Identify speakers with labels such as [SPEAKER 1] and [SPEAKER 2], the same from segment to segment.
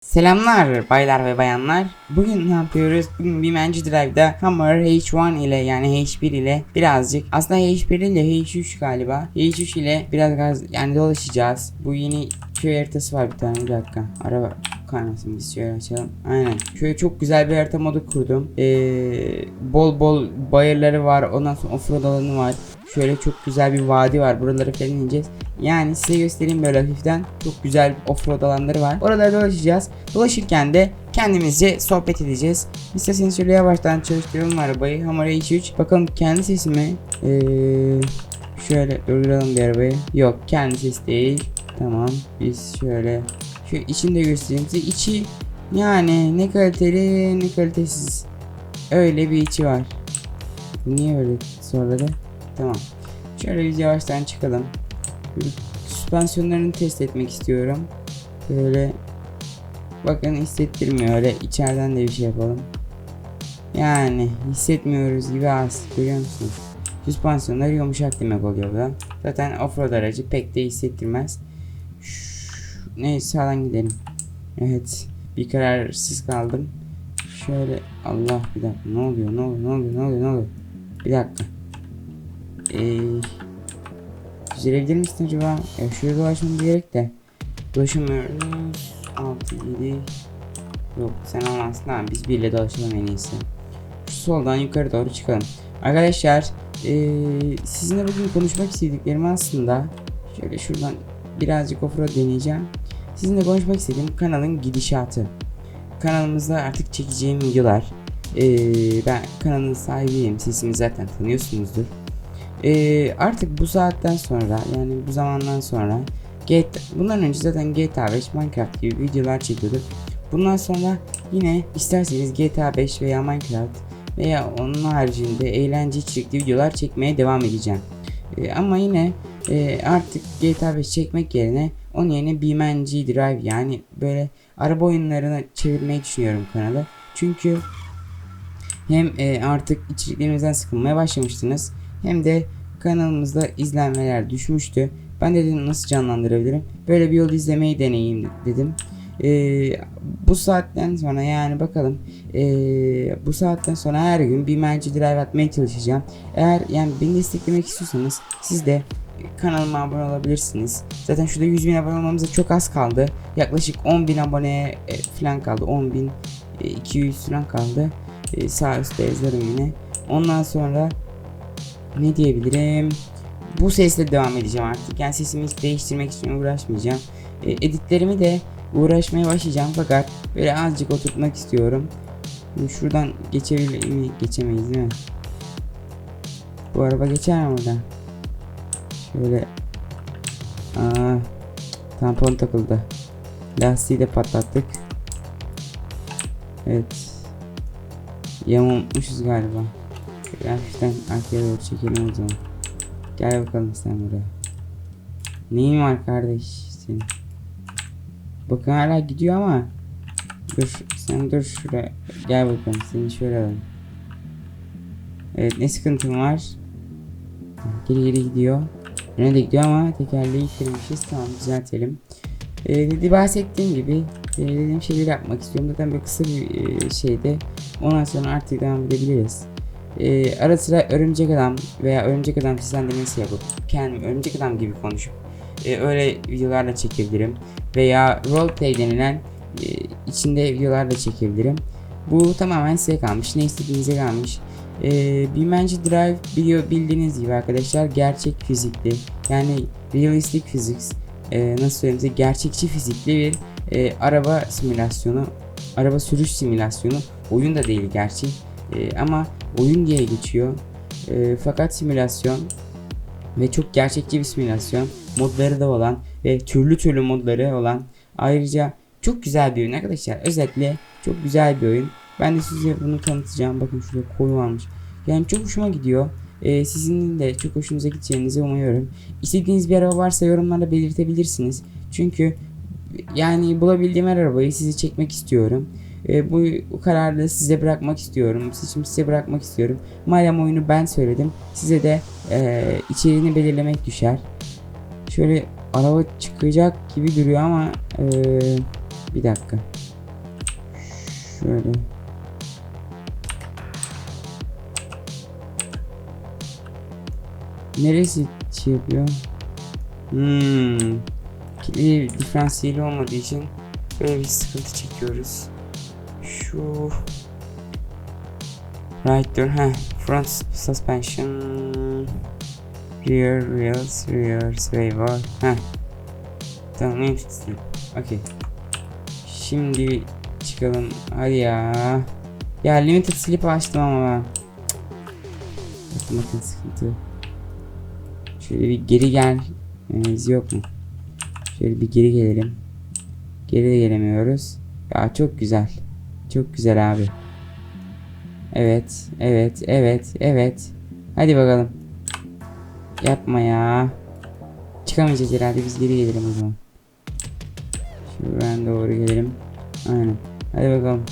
[SPEAKER 1] Selamlar baylar ve bayanlar. Bugün ne yapıyoruz? Bugün bir Manji Drive'da Hammer H1 ile yani H1 ile birazcık aslında H1 ile H3 galiba. H3 ile biraz gaz yani dolaşacağız. Bu yeni köy haritası var bir tane bir dakika. Araba kaymasın biz şöyle açalım. Aynen. Şöyle çok güzel bir harita modu kurdum. Ee, bol bol bayırları var. Ondan sonra offroad alanı var. Şöyle çok güzel bir vadi var. Buraları falan ineceğiz. Yani size göstereyim böyle hafiften. Çok güzel offroad alanları var. Oralarda dolaşacağız. Dolaşırken de kendimizce sohbet edeceğiz. İsterseniz şöyle yavaştan çalıştıralım arabayı. Hammer H3. Bakalım kendi sesimi. Ee, şöyle durduralım bir arabayı. Yok kendi ses değil. Tamam. Biz şöyle şu içini de göstereyim size. İçi yani ne kaliteli ne kalitesiz. Öyle bir içi var. Niye öyle soruladı? Tamam. Şöyle biz yavaştan çıkalım. Süspansiyonlarını test etmek istiyorum. Böyle bakın hissettirmiyor öyle içeriden de bir şey yapalım. Yani hissetmiyoruz gibi az görüyor musunuz? Süspansiyonları yumuşak demek oluyor bu. Zaten offroad aracı pek de hissettirmez. Şş, Neyse sağdan gidelim. Evet bir kararsız kaldım. Şöyle Allah bir dakika ne oluyor ne oluyor ne oluyor ne oluyor ne oluyor bir dakika. Eee Düzelebilir misin acaba? Ya şuraya dolaşmam gerek de. Dolaşamıyoruz. 6, 7. Yok sen olmazsın tamam biz birle dolaşalım en iyisi. Şu soldan yukarı doğru çıkalım. Arkadaşlar eee sizinle bugün konuşmak istediklerim aslında şöyle şuradan birazcık offroad deneyeceğim. Sizinle konuşmak istediğim kanalın gidişatı. Kanalımızda artık çekeceğim videolar. Eee, ben kanalın sahibiyim. Sesimi zaten tanıyorsunuzdur. Ee, artık bu saatten sonra yani bu zamandan sonra GTA, bundan önce zaten GTA 5 Minecraft gibi videolar çekiyorduk. Bundan sonra yine isterseniz GTA 5 veya Minecraft veya onun haricinde eğlence içerikli videolar çekmeye devam edeceğim. Ee, ama yine e, artık GTA 5 çekmek yerine onun yerine BeamNG Drive yani böyle araba oyunlarına çevirmeyi düşünüyorum kanalı. Çünkü hem e, artık içeriklerimizden sıkılmaya başlamıştınız hem de kanalımızda izlenmeler düşmüştü. Ben de dedim nasıl canlandırabilirim? Böyle bir yol izlemeyi deneyeyim dedim. Ee, bu saatten sonra yani bakalım ee, bu saatten sonra her gün bir merci drive atmaya çalışacağım. Eğer yani beni desteklemek istiyorsanız siz de kanalıma abone olabilirsiniz. Zaten şurada 100 bin abone olmamıza çok az kaldı. Yaklaşık 10 bin aboneye e, falan kaldı. 10 bin e, 200 falan kaldı. E, sağ üstte yazarım yine. Ondan sonra ne diyebilirim? Bu sesle devam edeceğim artık. Yani sesimi hiç değiştirmek için uğraşmayacağım. E, editlerimi de uğraşmaya başlayacağım fakat böyle azıcık oturtmak istiyorum. Şimdi şuradan geçebilir mi? Geçemeyiz değil mi? Bu araba geçer mi buradan? Şöyle Aa, tampon takıldı. Lastiği de patlattık. Evet. Yamulmuşuz galiba. Şöyle hafiften arkaya doğru çekelim o zaman. Gel bakalım sen buraya. Neyin var kardeş senin? Bakın hala gidiyor ama. Dur sen dur şuraya. Gel bakalım seni şöyle alalım. Evet ne sıkıntın var? Geri geri gidiyor. Öne de gidiyor ama tekerleği kırmışız. Tamam düzeltelim. Ee, dedi bahsettiğim gibi e, dediğim şeyleri yapmak istiyorum. Zaten böyle kısa bir e, şeyde. Ondan sonra artık devam edebiliriz. Ee, ara sıra örümcek adam veya örümcek adam seslendirmesi yapıp kendim örümcek adam gibi konuşup e, öyle videolarla çekebilirim. Veya roleplay denilen e, içinde videolarla çekebilirim. Bu tamamen size kalmış. Ne istediğinize kalmış. E, BeamNG Drive biliyor bildiğiniz gibi arkadaşlar gerçek fizikli yani realistic physics e, nasıl söyleyeyim size gerçekçi fizikli bir e, araba simülasyonu araba sürüş simülasyonu oyun da değil gerçi E, ama oyun diye geçiyor E, fakat simülasyon ve çok gerçekçi bir simülasyon modları da olan ve türlü türlü modları olan ayrıca çok güzel bir oyun arkadaşlar özetle çok güzel bir oyun ben de size bunu tanıtacağım bakın şurada koyu varmış yani çok hoşuma gidiyor ee, sizin de çok hoşunuza gideceğinizi umuyorum. İstediğiniz bir araba varsa yorumlarda belirtebilirsiniz. Çünkü yani bulabildiğim her arabayı size çekmek istiyorum. Ee, bu, kararı da size bırakmak istiyorum. Seçimi size bırakmak istiyorum. Madem oyunu ben söyledim, size de e, içeriğini belirlemek düşer. Şöyle araba çıkacak gibi duruyor ama e, bir dakika. Şöyle. Neresi şey? Hmm. Kilidi diferansiyeli olmadığı için böyle bir sıkıntı çekiyoruz. Şu Right door, ha front suspension Rear wheels, rear bar ha. Tamam slip Okey. Şimdi çıkalım. Hadi ya. Ya limited slip açtım ama ben. Bakın bakın sıkıntı. Şöyle bir geri gel Meniz yok mu? Şöyle bir geri gelelim. Geri de gelemiyoruz. Ya çok güzel Çok güzel abi Evet, evet, evet, evet. Hadi bakalım. Yapma ya. Çıkamayacağız herhalde biz geri gelelim o zaman. Şuradan doğru gelelim. Aynen. Hadi bakalım.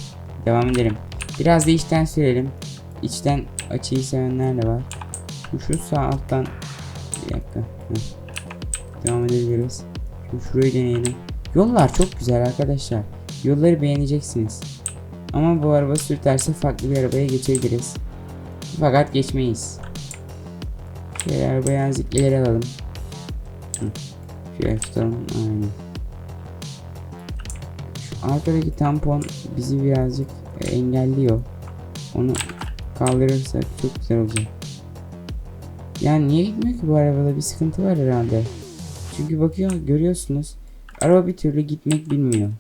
[SPEAKER 1] Devam edelim. Biraz da içten sürelim. İçten açıyı sevenler de var. Şu, sağ alttan bir dakika. Devam edebiliriz. Şimdi şurayı deneyelim. Yollar çok güzel arkadaşlar. Yolları beğeneceksiniz. Ama bu araba sürterse farklı bir arabaya geçebiliriz. Fakat geçmeyiz. Şöyle arabaya azıcık ileri alalım. Hı. Şöyle tutalım. Aynen. Şu arkadaki tampon bizi birazcık e, engelliyor. Onu kaldırırsak çok güzel olacak. Yani niye gitmiyor ki bu arabada bir sıkıntı var herhalde. Çünkü bakıyor görüyorsunuz araba bir türlü gitmek bilmiyor.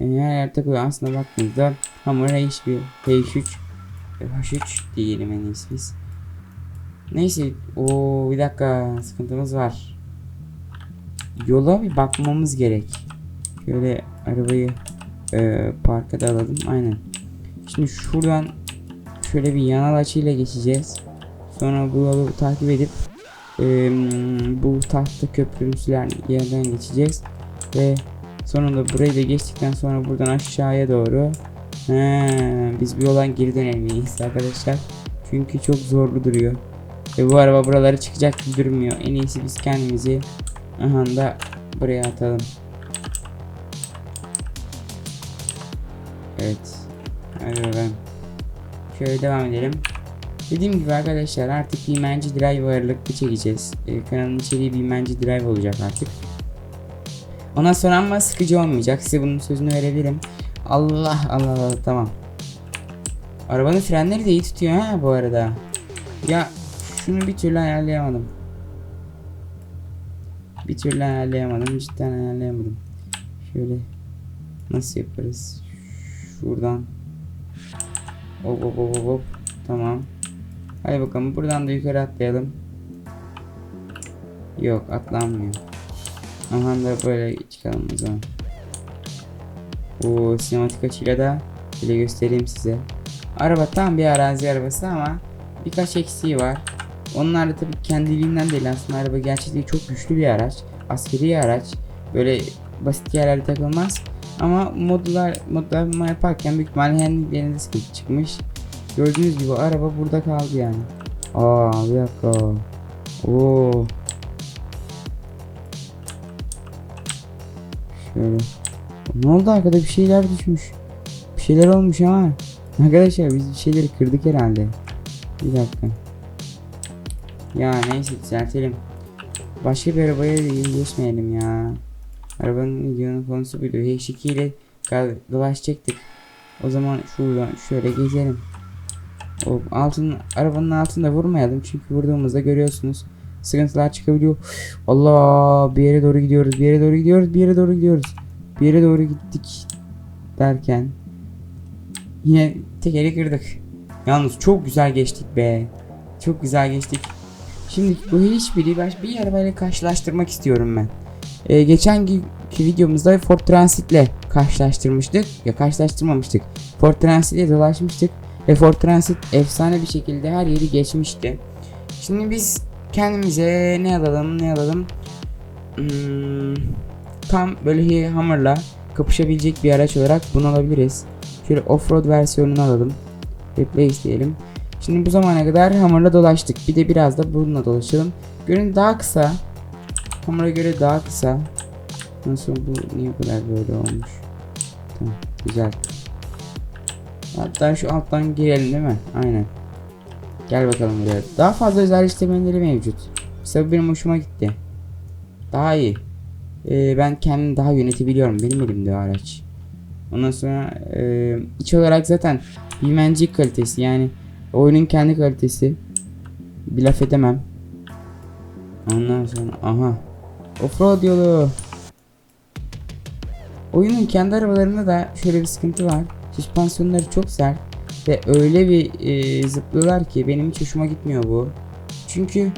[SPEAKER 1] Yani her yer takılıyor. Aslında baktığınızda Hamur H1, H3, H3 diyelim en iyisi biz. Neyse, o bir dakika sıkıntımız var. Yola bir bakmamız gerek. Şöyle arabayı e, parka da alalım. Aynen. Şimdi şuradan şöyle bir yanal açıyla geçeceğiz. Sonra bu yolu takip edip e, bu tahta köprümsüler yerden geçeceğiz. Ve Sonunda burayı da geçtikten sonra buradan aşağıya doğru He, biz bir yoldan geri dönemeyiz arkadaşlar. Çünkü çok zorlu duruyor. Ve bu araba buraları çıkacak gibi durmuyor. En iyisi biz kendimizi aha da buraya atalım. Evet. Hadi bakalım. Şöyle devam edelim. Dediğim gibi arkadaşlar artık Bimenci Drive ağırlıklı çekeceğiz. Ee, kanalın içeriği Bimenci Drive olacak artık. Ondan sonra ama sıkıcı olmayacak. Size bunun sözünü verebilirim. Allah Allah tamam. Arabanın frenleri de iyi tutuyor ha bu arada. Ya şunu bir türlü ayarlayamadım. Bir türlü ayarlayamadım. Cidden ayarlayamadım. Şöyle nasıl yaparız? Şuradan. Hop hop hop hop. Tamam. Hadi bakalım buradan da yukarı atlayalım. Yok atlanmıyor. Aha da böyle çıkalım o zaman. Bu sinematik açıyla da bile göstereyim size. Araba tam bir arazi arabası ama birkaç eksiği var. Onlar da tabii kendiliğinden değil aslında araba gerçekten çok güçlü bir araç. Askeri araç. Böyle basit yerlerde takılmaz. Ama modlar modlama yaparken büyük ihtimalle handlinglerinde sıkıntı çıkmış. Gördüğünüz gibi araba burada kaldı yani. Aa bir dakika. Oo. Şöyle. Ne oldu arkada bir şeyler düşmüş. Bir şeyler olmuş ama. Arkadaşlar biz bir şeyleri kırdık herhalde. Bir dakika. Ya neyse düzeltelim. Başka bir arabaya geçmeyelim ya. Arabanın videonun konusu buydu. H2 ile dolaşacaktık. O zaman şuradan şöyle gezelim. O altın arabanın altında vurmayalım çünkü vurduğumuzda görüyorsunuz sıkıntılar çıkabiliyor. Allah bir yere doğru gidiyoruz. Bir yere doğru gidiyoruz. Bir yere doğru gidiyoruz. Bir yere doğru gittik derken yine tekeri kırdık. Yalnız çok güzel geçtik be. Çok güzel geçtik. Şimdi bu hiçbiri baş bir arabayla karşılaştırmak istiyorum ben. Ee, geçen videomuzda Ford Transit ile karşılaştırmıştık. Ya karşılaştırmamıştık. Ford Transit ile dolaşmıştık. Ve Ford Transit efsane bir şekilde her yeri geçmişti. Şimdi biz kendimize ne alalım ne alalım. Hmm, tam böyle Hammer'la kapışabilecek bir araç olarak bunu alabiliriz. Şöyle offroad versiyonunu alalım. Replace diyelim. Şimdi bu zamana kadar Hammer'la dolaştık. Bir de biraz da bununla dolaşalım. Görün daha kısa. Hammer'a göre daha kısa. Nasıl bu niye kadar böyle olmuş? Tamam güzel. Hatta şu alttan girelim değil mi? Aynen. Gel bakalım buraya. Daha fazla özelleştirmeleri mevcut. Mesela benim hoşuma gitti. Daha iyi. Ee, ben kendimi daha yönetebiliyorum. Benim elimde o araç. Ondan sonra e, iç olarak zaten bilmencik kalitesi yani oyunun kendi kalitesi. Bir laf edemem. Ondan sonra aha. Offroad yolu. Oyunun kendi arabalarında da şöyle bir sıkıntı var. Süspansiyonları çok sert ve öyle bir e, zıplıyorlar ki benim hiç hoşuma gitmiyor bu. Çünkü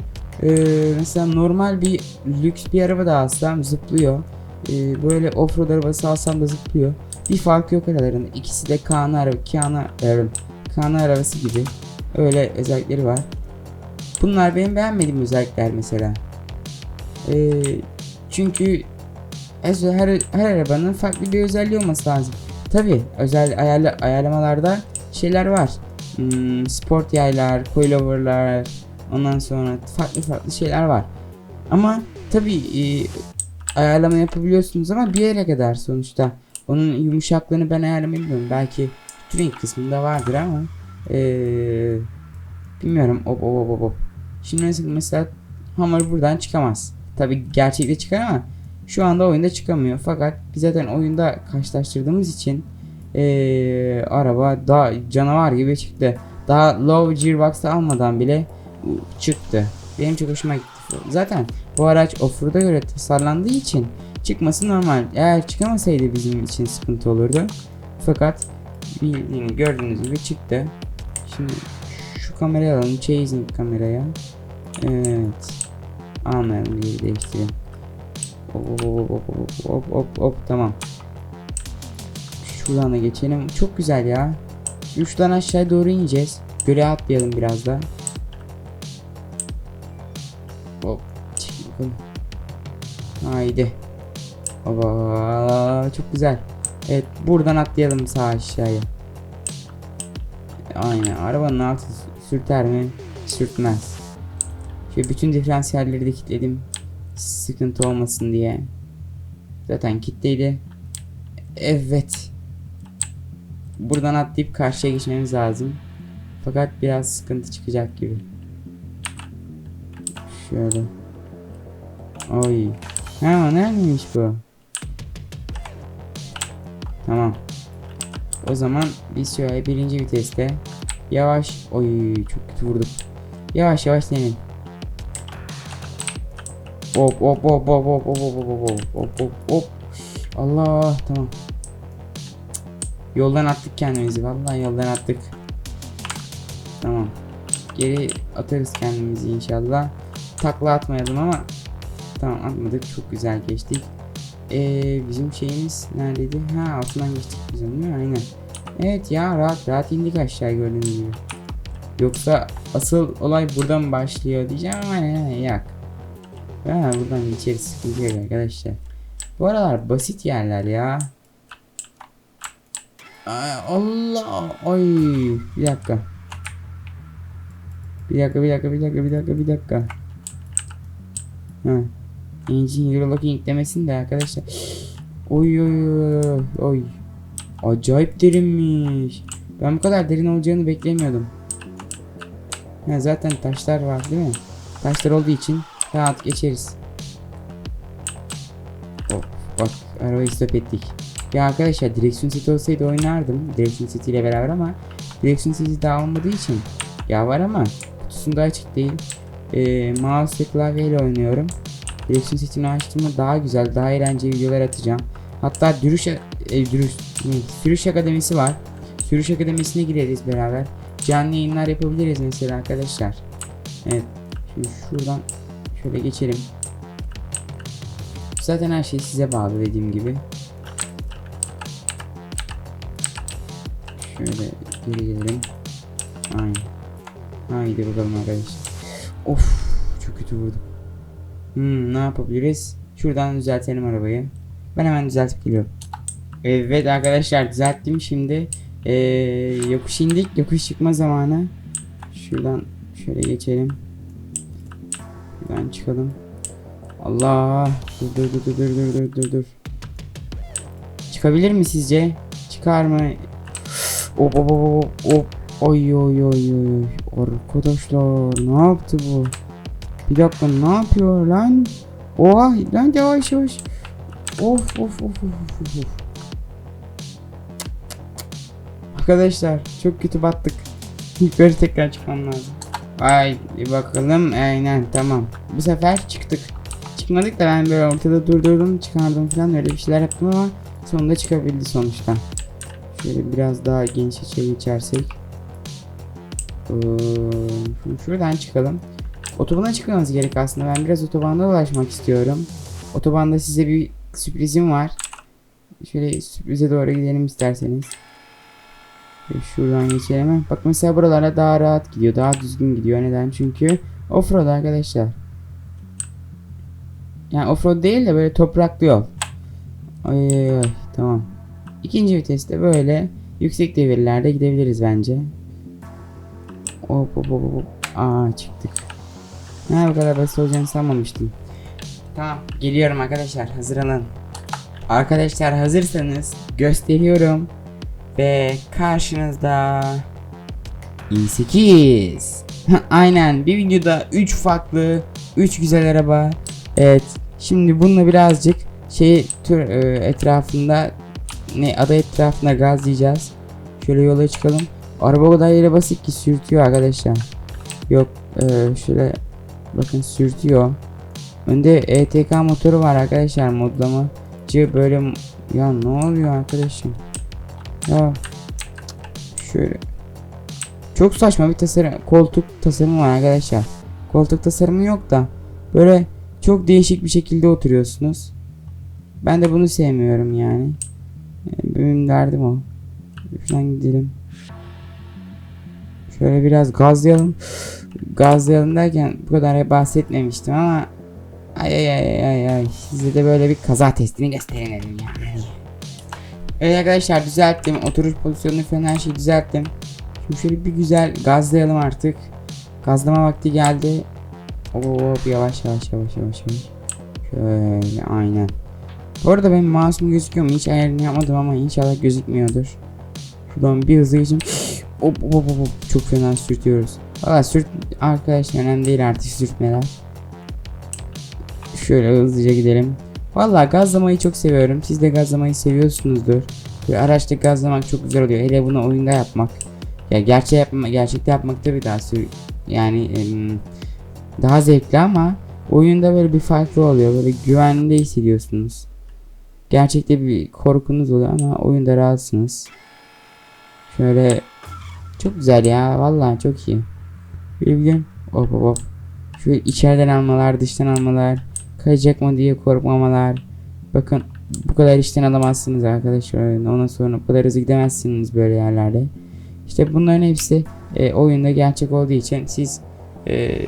[SPEAKER 1] e, mesela normal bir lüks bir araba da alsam zıplıyor. E, böyle offroad arabası alsam da zıplıyor. Bir fark yok aralarında. İkisi de Kaan araba, Kaan, e, Kaan arabası gibi. Öyle özellikleri var. Bunlar benim beğenmediğim özellikler mesela. E, çünkü her, her arabanın farklı bir özelliği olması lazım. Tabi özel ayarla, ayarlamalarda şeyler var. Hmm, sport yaylar, coilover'lar, ondan sonra farklı farklı şeyler var. Ama tabi e, ayarlama yapabiliyorsunuz ama bir yere kadar sonuçta. Onun yumuşaklığını ben ayarlamayabiliyorum. Belki tuning kısmında vardır ama e, bilmiyorum. Hop hop hop hop. Şimdi mesela, mesela Hammer buradan çıkamaz. Tabi gerçekte çıkar ama şu anda oyunda çıkamıyor. Fakat zaten oyunda karşılaştırdığımız için ee, araba daha canavar gibi çıktı. Daha low gearbox'ı almadan bile çıktı. Benim çok hoşuma gitti. Zaten bu araç offroad'a göre tasarlandığı için çıkması normal. Eğer çıkamasaydı bizim için sıkıntı olurdu. Fakat bildiğini gördüğünüz gibi çıktı. Şimdi şu kamerayı alalım. Chasing kameraya. Evet. Anlayalım diye değiştirelim. Hop hop hop hop hop hop hop tamam. Şuradan da geçelim. Çok güzel ya. Şuradan aşağıya doğru ineceğiz. Göle atlayalım biraz da. Hop. çık bakalım. Haydi. Baba çok güzel. Evet buradan atlayalım sağ aşağıya. Aynen arabanın altı sürter mi? Sürtmez. Şöyle bütün diferansiyelleri de kilitledim. Sıkıntı olmasın diye. Zaten kilitliydi. Evet. Buradan atlayıp karşıya geçmemiz lazım. Fakat biraz sıkıntı çıkacak gibi. Şöyle. Oy. Ha neredeymiş bu? Tamam. O zaman biz şöyle birinci viteste yavaş oy çok kötü vurduk. Yavaş yavaş deneyelim. Hop hop hop hop hop hop hop hop hop hop hop hop. Allah tamam. Yoldan attık kendimizi. Vallahi yoldan attık. Tamam. Geri atarız kendimizi inşallah. Takla atmayalım ama tamam atmadık. Çok güzel geçtik. Ee, bizim şeyimiz neredeydi? Ha altından geçtik biz onu değil mi? Aynen. Evet ya rahat rahat indik aşağı gördüğünüz gibi. Yoksa asıl olay buradan başlıyor diyeceğim ama ne yak. Ha buradan geçeriz sıkıntı yok arkadaşlar. Bu aralar basit yerler ya. Ay, Allah ay bir dakika. Bir dakika bir dakika bir dakika bir dakika bir dakika. Ha. Engine Eurolocking demesin de arkadaşlar. Oy oy oy oy. Acayip derinmiş. Ben bu kadar derin olacağını beklemiyordum. Ha, zaten taşlar var değil mi? Taşlar olduğu için rahat geçeriz. Hop bak arabayı stop ettik. Ya arkadaşlar direksiyon seti olsaydı oynardım. Direksiyon seti ile beraber ama direksiyon seti daha olmadığı için ya var ama kutusunda açık değil. Ee, mouse klavyeyle oynuyorum. Direksiyon setini açtığımda daha güzel, daha eğlenceli videolar atacağım. Hatta Dürüş, e, Dürüş? Sürüş Akademisi var. Sürüş Akademisi'ne gireriz beraber. Canlı yayınlar yapabiliriz mesela arkadaşlar. Evet. Şimdi şuradan şöyle geçelim. Zaten her şey size bağlı dediğim gibi. Şöyle geri gelelim. Aynen. Haydi bakalım arkadaşlar. Of çok kötü vurdum. Hmm, ne yapabiliriz? Şuradan düzeltelim arabayı. Ben hemen düzeltip geliyorum. Evet arkadaşlar düzelttim şimdi. Ee, yokuş indik. Yokuş çıkma zamanı. Şuradan şöyle geçelim. Şuradan çıkalım. Allah. Dur dur dur dur dur dur dur dur. Çıkabilir mi sizce? Çıkar mı? Hop hop hop hop. Oy oy oy oy. Arkadaşlar ne yaptı bu? Bir dakika ne yapıyor lan? Oha lan yavaş yavaş. Of of of of of of. Arkadaşlar çok kötü battık. Yukarı tekrar çıkmam lazım. Ay bakalım aynen tamam. Bu sefer çıktık. Çıkmadık da ben böyle ortada durdurdum çıkardım falan öyle bir şeyler yaptım ama sonunda çıkabildi sonuçta. Şöyle biraz daha geniş açıya geçersek. Ee, şuradan çıkalım. Otobana çıkmamız gerek aslında. Ben biraz otobanda dolaşmak istiyorum. Otobanda size bir sürprizim var. Şöyle sürprize doğru gidelim isterseniz. Şuradan geçelim. Bak mesela buralara daha rahat gidiyor. Daha düzgün gidiyor. Neden? Çünkü offroad arkadaşlar. Yani offroad değil de böyle topraklı yol. Ay, tamam. İkinci viteste böyle yüksek devirlerde gidebiliriz bence. Hop hop hop hop. Aa çıktık. Ha bu kadar basit olacağını sanmamıştım. Tamam geliyorum arkadaşlar hazırlanın. Arkadaşlar hazırsanız gösteriyorum. Ve karşınızda i8. Aynen bir videoda 3 farklı 3 güzel araba. Evet şimdi bununla birazcık şey tür e, etrafında ne ada etrafında gazlayacağız. Şöyle yola çıkalım. Araba o kadar yere basık ki sürtüyor arkadaşlar. Yok e, şöyle bakın sürtüyor. Önde ETK motoru var arkadaşlar modlamacı böyle ya ne oluyor arkadaşım? Ya şöyle çok saçma bir tasarım koltuk tasarımı var arkadaşlar. Koltuk tasarımı yok da böyle çok değişik bir şekilde oturuyorsunuz. Ben de bunu sevmiyorum yani. Yani Benim derdim o. Şuradan gidelim. Şöyle biraz gazlayalım. Gazlayalım derken bu kadar bahsetmemiştim ama ay ay ay ay ay size de böyle bir kaza testini gösterelim yani. Evet arkadaşlar düzelttim. Oturuş pozisyonunu falan her şeyi düzelttim. Şimdi şöyle bir güzel gazlayalım artık. Gazlama vakti geldi. Hop yavaş yavaş yavaş yavaş yavaş. Şöyle aynen. Bu arada benim mouse'um gözüküyor mu? Hiç ayarını yapmadım ama inşallah gözükmüyordur. Şuradan bir hızlı geçeyim. Hop hop hop. Çok fena sürtüyoruz. Valla sürt arkadaşlar önemli değil artık sürtmeler. Şöyle hızlıca gidelim. Valla gazlamayı çok seviyorum. Siz de gazlamayı seviyorsunuzdur. Böyle araçta gazlamak çok güzel oluyor. Hele bunu oyunda yapmak. Ya gerçek yapma, gerçekte yapmak tabii daha sür yani daha zevkli ama oyunda böyle bir farklı oluyor. Böyle güvende hissediyorsunuz. Gerçekte bir korkunuz oluyor ama oyunda rahatsınız. Şöyle çok güzel ya vallahi çok iyi. Bir gün hop hop hop. Şu içeriden almalar, dıştan almalar, kayacak mı diye korkmamalar. Bakın bu kadar işten alamazsınız arkadaşlar. Ondan sonra bu kadar hızlı gidemezsiniz böyle yerlerde. İşte bunların hepsi e, oyunda gerçek olduğu için siz e,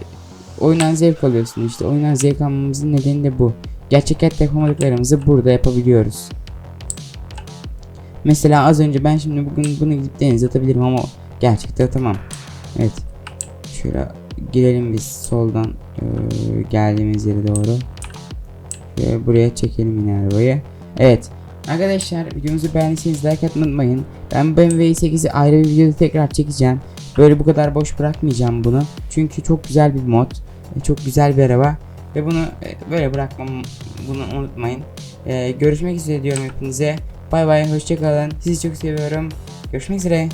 [SPEAKER 1] oyundan zevk alıyorsunuz. İşte oyundan zevk almamızın nedeni de bu. Gerçek hayatta yapamadıklarımızı burada yapabiliyoruz. Mesela az önce ben şimdi bugün bunu gidip denize atabilirim ama gerçekte atamam. Evet. Şöyle girelim biz soldan e, geldiğimiz yere doğru. Şöyle buraya çekelim yine arabayı. Evet. Arkadaşlar videomuzu beğendiyseniz like atmayı unutmayın. Ben BMW 8'i ayrı bir videoda tekrar çekeceğim. Böyle bu kadar boş bırakmayacağım bunu. Çünkü çok güzel bir mod. e, Çok güzel bir araba. Ve bunu e, böyle bırakmam bunu unutmayın. E, görüşmek üzere diyorum hepinize. Bay bay hoşçakalın. Sizi çok seviyorum. Görüşmek üzere.